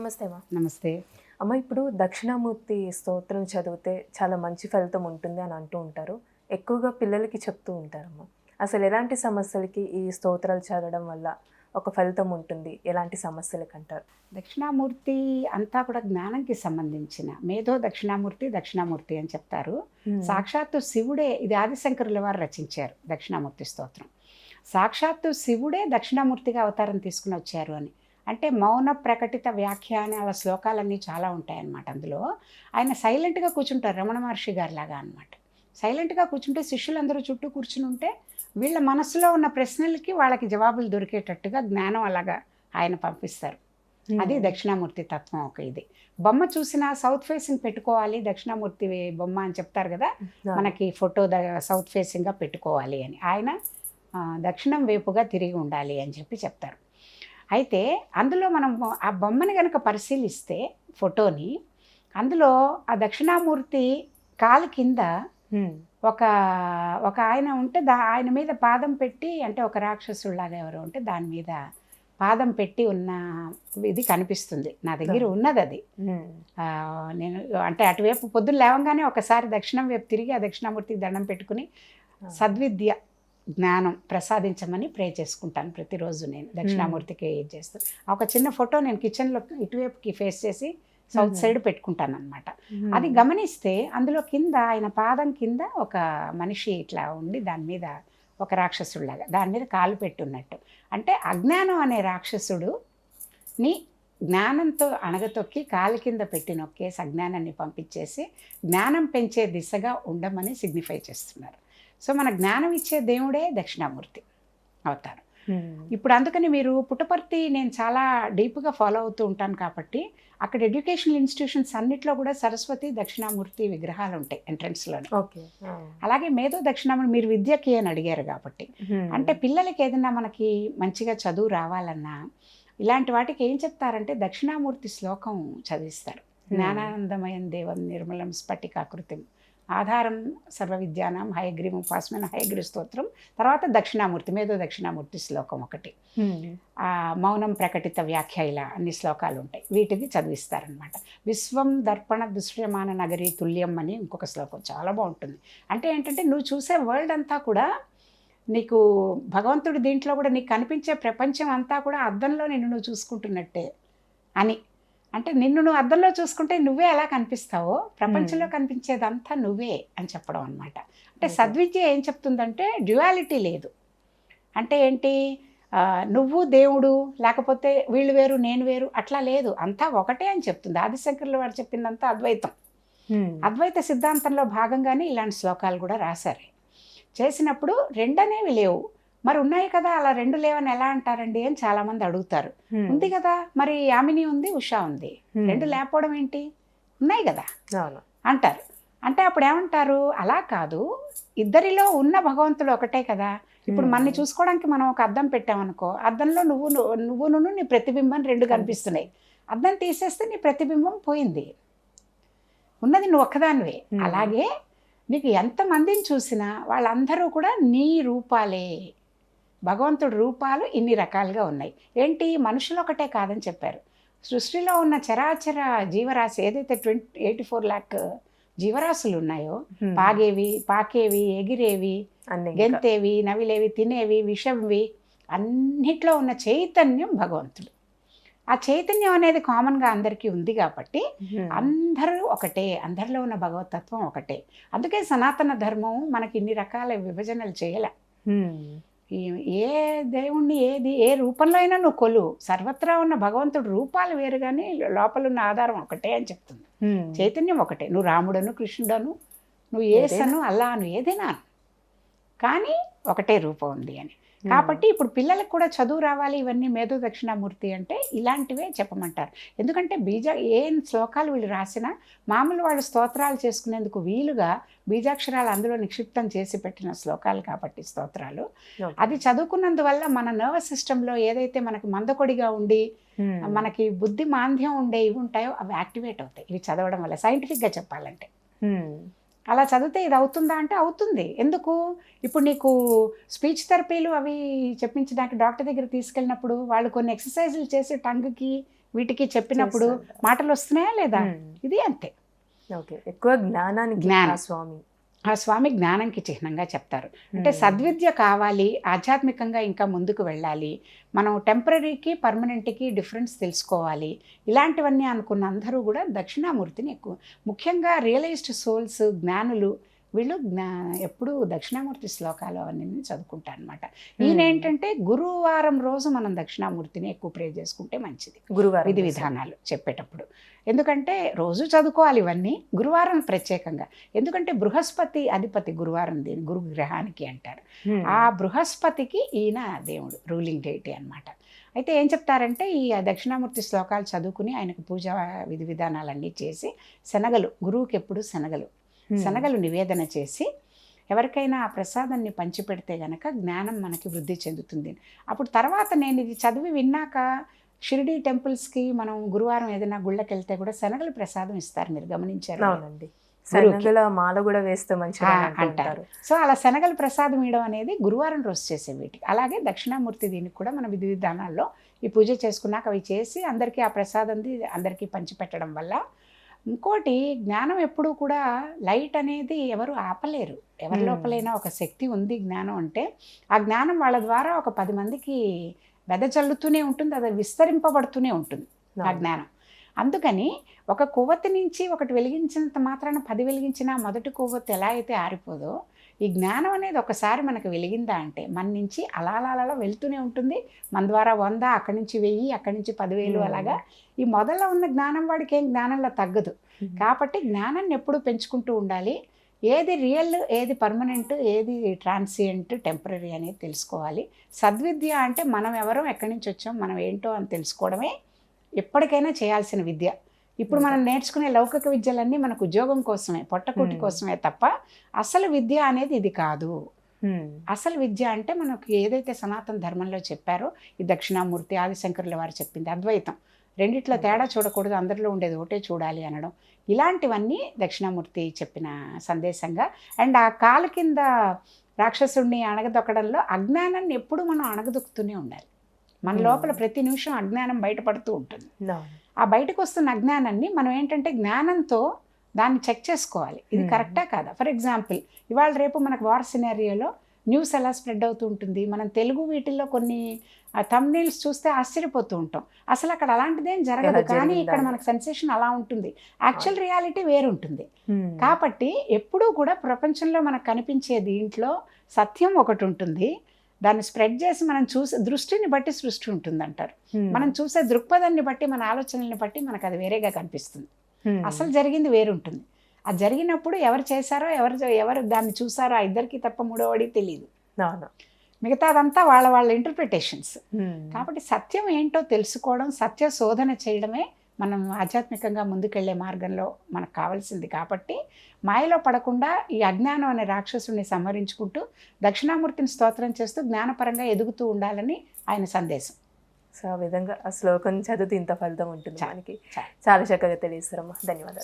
నమస్తే అమ్మా. నమస్తే. అమ్మ ఇప్పుడు దక్షిణామూర్తి స్తోత్రం చదివితే చాలా మంచి ఫలితం ఉంటుంది అని అంటూ ఉంటారు. ఎక్కువగా పిల్లలకి చెప్తూ ఉంటారమ్మా అసలు ఎలాంటి సమస్యలకి ఈ స్తోత్రాలు చదవడం వల్ల ఒక ఫలితం ఉంటుంది? ఎలాంటి సమస్యలకు అంటారు? దక్షిణామూర్తి అంతా కూడా జ్ఞానంకి సంబంధించిన మేధో దక్షిణామూర్తి దక్షిణామూర్తి అని చెప్తారు. సాక్షాత్తు శివుడే ఇది ఆదిశంకరుల వారు రచించారు దక్షిణామూర్తి స్తోత్రం. సాక్షాత్తు శివుడే దక్షిణామూర్తిగా అవతారం తీసుకుని వచ్చారు అని. అంటే మౌన ప్రకటిత వ్యాఖ్యానాల శ్లోకాలన్నీ చాలా ఉంటాయన్నమాట అందులో. ఆయన సైలెంట్గా కూర్చుంటారు రమణ మహర్షి గారి లాగా అనమాట సైలెంట్గా కూర్చుంటే శిష్యులందరూ చుట్టూ కూర్చుని ఉంటే వీళ్ళ మనసులో ఉన్న ప్రశ్నలకి వాళ్ళకి జవాబులు దొరికేటట్టుగా జ్ఞానం అలాగా ఆయన పంపిస్తారు. అది దక్షిణామూర్తి తత్వం ఒక ఇది. బొమ్మ చూసినా సౌత్ ఫేసింగ్ పెట్టుకోవాలి దక్షిణామూర్తి బొమ్మ అని చెప్తారు కదా మనకి ఫోటో సౌత్ ఫేసింగ్గా పెట్టుకోవాలి అని. ఆయన దక్షిణం వైపుగా తిరిగి ఉండాలి అని చెప్పి చెప్తారు. అయితే అందులో మనం ఆ బొమ్మని కనుక పరిశీలిస్తే ఫోటోని అందులో ఆ దక్షిణామూర్తి కాలు కింద ఒక ఒక ఆయన ఉంటే దా ఆయన మీద పాదం పెట్టి అంటే ఒక రాక్షసుడిలాగా ఎవరు ఉంటే దాని మీద పాదం పెట్టి ఉన్న ఇది కనిపిస్తుంది. నా దగ్గర ఉన్నది అది. నేను అంటే అటువైపు పొద్దున్న లేవగానే ఒకసారి దక్షిణం వైపు తిరిగి ఆ దక్షిణామూర్తికి దండం పెట్టుకుని సద్విద్య జ్ఞానం ప్రసాదించమని ప్రే చేసుకుంటాను ప్రతిరోజు నేను. దక్షిణామూర్తికి ఇది చేస్తూ ఒక చిన్న ఫోటో నేను కిచెన్లో ఇటువైపుకి ఫేస్ చేసి సౌత్. సైడ్ పెట్టుకుంటాను అనమాట అది గమనిస్తే అందులో కింద ఆయన పాదం కింద ఒక మనిషి ఇట్లా ఉండి దాని మీద ఒక రాక్షసుడిలాగా దాని మీద కాలు పెట్టున్నట్టు. అంటే అజ్ఞానం అనే రాక్షసుడు ని జ్ఞానంతో అణగతొక్కి కాలు కింద పెట్టి నొక్కేసి అజ్ఞానాన్ని పంపించేసి జ్ఞానం పెంచే దిశగా ఉండమని సిగ్నిఫై చేస్తున్నారు. సో మన జ్ఞానం ఇచ్చే దేవుడే దక్షిణామూర్తి అవతారం. ఇప్పుడు అందుకని మీరు పుట్టపర్తి నేను చాలా డీప్గా ఫాలో అవుతూ ఉంటాను కాబట్టి అక్కడ ఎడ్యుకేషనల్ ఇన్స్టిట్యూషన్స్ అన్నిట్లో కూడా సరస్వతి దక్షిణామూర్తి విగ్రహాలు ఉంటాయి ఎంట్రన్స్లోనే. ఓకే. అలాగే మేధో దక్షిణామూర్తి మీరు విద్యకి అని అడిగారు కాబట్టి. అంటే పిల్లలకి ఏదైనా మనకి మంచిగా చదువు రావాలన్నా ఇలాంటి వాటికి ఏం చెప్తారంటే దక్షిణామూర్తి శ్లోకం చదివిస్తారు. జ్ఞానానందమయం దేవం నిర్మలం స్ఫటికాకృతిం. ఆధారం సర్వ విద్యానం హయగ్రీం ఉపాసమైన హయగ్రీ స్తోత్రం. తర్వాత దక్షిణామూర్తి మేధో దక్షిణామూర్తి శ్లోకం ఒకటి. మౌనం ప్రకటిత వ్యాఖ్య ఇలా అన్ని శ్లోకాలు ఉంటాయి. వీటికి చదివిస్తారనమాట విశ్వం దర్పణ దుష్యమాన నగరి తుల్యం అని ఇంకొక శ్లోకం చాలా బాగుంటుంది. అంటే ఏంటంటే నువ్వు చూసే వరల్డ్ అంతా కూడా నీకు భగవంతుడి దీంట్లో కూడా నీకు కనిపించే ప్రపంచం అంతా కూడా అద్దంలో నిన్ను నువ్వు చూసుకుంటున్నట్టే అని. అంటే నిన్ను నువ్వు అద్దంలో చూసుకుంటే నువ్వే ఎలా కనిపిస్తావో. ప్రపంచంలో కనిపించేదంతా నువ్వే అని చెప్పడం అనమాట అంటే. సద్విద్య ఏం చెప్తుందంటే డ్యువాలిటీ లేదు. అంటే ఏంటి? నువ్వు దేవుడు లేకపోతే వీళ్ళు వేరు నేను వేరు అట్లా లేదు. అంతా ఒకటే అని చెప్తుంది. ఆదిశంకర్ల వారు చెప్పిందంతా అద్వైతం. అద్వైత సిద్ధాంతంలో భాగంగానే ఇలాంటి శ్లోకాలు కూడా రాశారు. చేసినప్పుడు రెండనేవి లేవు. మరి ఉన్నాయి కదా అలా రెండు లేవని ఎలా అంటారండి అని చాలామంది అడుగుతారు. ఉంది కదా మరి యామిని ఉంది ఉషా ఉంది. రెండు లేకపోవడం ఏంటి? ఉన్నాయి కదా అంటారు. అంటే అప్పుడు ఏమంటారు? అలా కాదు. ఇద్దరిలో ఉన్న భగవంతుడు ఒకటే కదా. ఇప్పుడు. మనని చూసుకోవడానికి మనం ఒక అద్దం పెట్టామనుకో అద్దంలో నువ్వు నువ్వును నీ ప్రతిబింబం రెండు కనిపిస్తున్నాయి. అద్దం తీసేస్తే నీ ప్రతిబింబం పోయింది. ఉన్నది నువ్వు ఒక్కదానివే. అలాగే నీకు ఎంతమందిని చూసినా వాళ్ళందరూ కూడా నీ రూపాలే. భగవంతుడి రూపాలు ఇన్ని రకాలుగా ఉన్నాయి. ఏంటి? మనుషులు ఒకటే కాదని చెప్పారు. సృష్టిలో ఉన్న చరాచర జీవరాశి ఏదైతే ట్వంటీ ఎయిటీ ఫోర్ ల్యాక్ జీవరాశులు ఉన్నాయో పాగేవి పాకేవి ఎగిరేవి. గెంతేవి నవిలేవి తినేవి విషంవి అన్నిట్లో ఉన్న చైతన్యం భగవంతుడు. ఆ చైతన్యం అనేది కామన్గా అందరికీ ఉంది కాబట్టి. అందరూ ఒకటే అందరిలో ఉన్న భగవతత్వం ఒకటే. అందుకే సనాతన ధర్మం మనకి ఇన్ని రకాల విభజనలు చేయలే. ఏ దేవుణ్ణి ఏది ఏ రూపంలో అయినా నువ్వు కొలు సర్వత్రా ఉన్న భగవంతుడు రూపాలు వేరు కానీ లోపల ఉన్న ఆధారం ఒకటే అని చెప్తుంది. చైతన్యం ఒకటే నువ్వు రాముడను కృష్ణుడను నువ్వు ఏసను అల్లాను ఏదైనా. కానీ ఒకటే రూపం ఉంది అని. కాబట్టి ఇప్పుడు పిల్లలకు కూడా చదువు రావాలి ఇవన్నీ మేధో దక్షిణామూర్తి అంటే ఇలాంటివే చెప్పమంటారు ఎందుకంటే బీజ ఏ శ్లోకాలు వీళ్ళు రాసినా మామూలు వాళ్ళు స్తోత్రాలు చేసుకునేందుకు వీలుగా బీజాక్షరాలు అందులో నిక్షిప్తం చేసి పెట్టిన శ్లోకాలు కాబట్టి స్తోత్రాలు. అది చదువుకున్నందువల్ల మన నర్వస్ సిస్టంలో ఏదైతే మనకి మందకొడిగా ఉండి. మనకి బుద్ధి మాంద్యం ఉండే ఇవి ఉంటాయో అవి యాక్టివేట్ అవుతాయి ఇవి చదవడం వల్ల సైంటిఫిక్గా చెప్పాలంటే. అలా చదివితే ఇది అవుతుందా అంటే అవుతుంది ఎందుకు ఇప్పుడు నీకు స్పీచ్ థెరపీలు అవి చెప్పించడానికి డాక్టర్ దగ్గర తీసుకెళ్ళినప్పుడు వాళ్ళు కొన్ని ఎక్సర్సైజులు చేసి టంగ్కి వీటికి చెప్పినప్పుడు. మాటలు వస్తున్నాయా లేదా. ఇది అంతే ఓకే ఎక్కువ జ్ఞానానికి జ్ఞానం. స్వామి ఆ స్వామి జ్ఞానంకి చిహ్నంగా చెప్తారు అంటే. సద్విద్య కావాలి ఆధ్యాత్మికంగా ఇంకా ముందుకు వెళ్ళాలి మనం టెంపరీకి పర్మనెంట్కి డిఫరెన్స్ తెలుసుకోవాలి ఇలాంటివన్నీ అనుకున్న అందరూ కూడా దక్షిణామూర్తిని ఎక్కువ ముఖ్యంగా రియలైజ్డ్ సోల్స్ జ్ఞానులు వీళ్ళు జ్ఞా ఎప్పుడూ దక్షిణామూర్తి శ్లోకాలు అవన్నీ చదువుకుంటారు అనమాట ఈయన. ఏంటంటే గురువారం రోజు మనం దక్షిణామూర్తిని ఎక్కువ ప్రే చేసుకుంటే మంచిది గురువారం విధి. విధానాలు చెప్పేటప్పుడు ఎందుకంటే రోజు చదువుకోవాలి ఇవన్నీ గురువారం ప్రత్యేకంగా ఎందుకంటే బృహస్పతి అధిపతి గురువారం దీని గురు గ్రహానికి అంటారు. ఆ బృహస్పతికి ఈయన దేవుడు రూలింగ్ డేటీ అన్నమాట అయితే ఏం చెప్తారంటే ఈ దక్షిణామూర్తి శ్లోకాలు చదువుకుని ఆయనకు పూజ విధి విధానాలన్నీ చేసి శనగలు గురువుకి ఎప్పుడు శనగలు. శనగలు నివేదన చేసి ఎవరికైనా ఆ ప్రసాదాన్ని పంచిపెడితే గనక జ్ఞానం మనకి వృద్ధి చెందుతుంది. అప్పుడు తర్వాత నేను ఇది చదివి విన్నాక షిరిడి టెంపుల్స్కి మనం గురువారం ఏదైనా గుళ్ళకి వెళ్తే కూడా శనగలు ప్రసాదం ఇస్తారు మీరు గమనించారు అవునండి. శనగల మాల కూడా వేస్తే అంటూ అంటారు. సో అలా శనగలు ప్రసాదం ఇవ్వడం అనేది గురువారం రోజు చేసే వీటికి. అలాగే దక్షిణామూర్తి దీనికి కూడా మన విధి విధానాల్లో ఈ పూజ చేసుకున్నాక అవి చేసి అందరికీ ఆ ప్రసాదంది అందరికీ పంచిపెట్టడం వల్ల ఇంకోటి జ్ఞానం ఎప్పుడూ కూడా లైట్ అనేది ఎవరు ఆపలేరు ఎవరి. లోపలైనా ఒక శక్తి ఉంది జ్ఞానం అంటే ఆ జ్ఞానం వాళ్ళ ద్వారా ఒక పది మందికి వెదజల్లుతూనే ఉంటుంది అది విస్తరింపబడుతూనే ఉంటుంది ఆ. జ్ఞానం అందుకని ఒక కొవ్వొత్తి నుంచి ఒకటి వెలిగించినంత మాత్రాన పది వెలిగించినా మొదటి కొవ్వొత్తి ఎలా అయితే ఆరిపోదో ఈ జ్ఞానం అనేది ఒకసారి మనకు వెలిగిందా అంటే మన నుంచి అలా వెళ్తూనే ఉంటుంది. మన ద్వారా వంద అక్కడి నుంచి వెయ్యి అక్కడి నుంచి పదివేలు. అలాగా. ఈ మొదల్లో ఉన్న జ్ఞానం వాడికి ఏం జ్ఞానంలో తగ్గదు. కాబట్టి జ్ఞానాన్ని ఎప్పుడూ పెంచుకుంటూ ఉండాలి. ఏది రియల్ ఏది పర్మనెంట్ ఏది ట్రాన్సియంట్ టెంపరీ అనేది తెలుసుకోవాలి. సద్విద్య అంటే మనం ఎవరో ఎక్కడి నుంచి వచ్చాం మనం ఏంటో అని తెలుసుకోవడమే ఎప్పటికైనా చేయాల్సిన విద్య. ఇప్పుడు మనం నేర్చుకునే లౌకిక విద్యలన్నీ మనకు ఉద్యోగం కోసమే పొట్టకూటి. కోసమే తప్ప అసలు విద్య అనేది ఇది కాదు. అసలు విద్య అంటే మనకు ఏదైతే సనాతన ధర్మంలో చెప్పారో ఈ దక్షిణామూర్తి ఆదిశంకరుల వారు చెప్పింది అద్వైతం రెండిట్లో తేడా చూడకూడదు అందరిలో ఉండేది ఒకటే చూడాలి అనడం ఇలాంటివన్నీ దక్షిణామూర్తి చెప్పిన సందేశంగా అండ్ ఆ కాలు కింద రాక్షసుడిని అణగదొక్కడంలో అజ్ఞానాన్ని ఎప్పుడు మనం అణగదొక్కుతూనే ఉండాలి మన. లోపల ప్రతి నిమిషం అజ్ఞానం బయటపడుతూ ఉంటుంది. ఆ బయటకు వస్తున్న అజ్ఞానాన్ని మనం ఏంటంటే జ్ఞానంతో దాన్ని చెక్ చేసుకోవాలి. ఇది Hmm. కరెక్టా కాదా? ఫర్ ఎగ్జాంపుల్ ఇవాళ రేపు మనకు వార్ సినారియోలో న్యూస్ ఎలా స్ప్రెడ్ అవుతూ ఉంటుంది మనం తెలుగు వీటిల్లో కొన్ని తమ్నీల్స్ చూస్తే ఆశ్చర్యపోతూ ఉంటాం. అసలు అక్కడ అలాంటిదేం జరగదు. కానీ ఇక్కడ. మనకు సెన్సేషన్ అలా ఉంటుంది. యాక్చువల్ రియాలిటీ వేరుంటుంది. మ్మ్. కాబట్టి ఎప్పుడూ కూడా ప్రపంచంలో మనకు కనిపించే దీంట్లో సత్యం ఒకటి ఉంటుంది. దాన్ని స్ప్రెడ్ చేసి మనం చూసే దృష్టిని బట్టి సృష్టి ఉంటుంది అంటారు. మనం చూసే దృక్పథాన్ని బట్టి మన ఆలోచనల్ని బట్టి మనకు అది వేరేగా కనిపిస్తుంది. అసలు జరిగింది వేరుంటుంది అది జరిగినప్పుడు ఎవరు చేశారో ఎవరు ఎవరు దాన్ని చూసారో ఆ ఇద్దరికి తప్ప మూడోవాడి తెలియదు. మిగతాదంతా వాళ్ళ వాళ్ళ ఇంటర్ప్రిటేషన్స్. కాబట్టి సత్యం ఏంటో తెలుసుకోవడం సత్య శోధన చేయడమే మనం ఆధ్యాత్మికంగా ముందుకెళ్ళే మార్గంలో మనకు కావాల్సింది కాబట్టి మాయలో పడకుండా ఈ అజ్ఞానం అనే రాక్షసుని సంహరించుకుంటూ దక్షిణామూర్తిని స్తోత్రం చేస్తూ జ్ఞానపరంగా ఎదుగుతూ ఉండాలని ఆయన సందేశం. సో ఆ విధంగా ఆ శ్లోకం చదివితే ఇంత ఫలితం ఉంటుంది మనకి. చా- చాలా చక్కగా తెలియస్తారమ్మా ధన్యవాదాలు.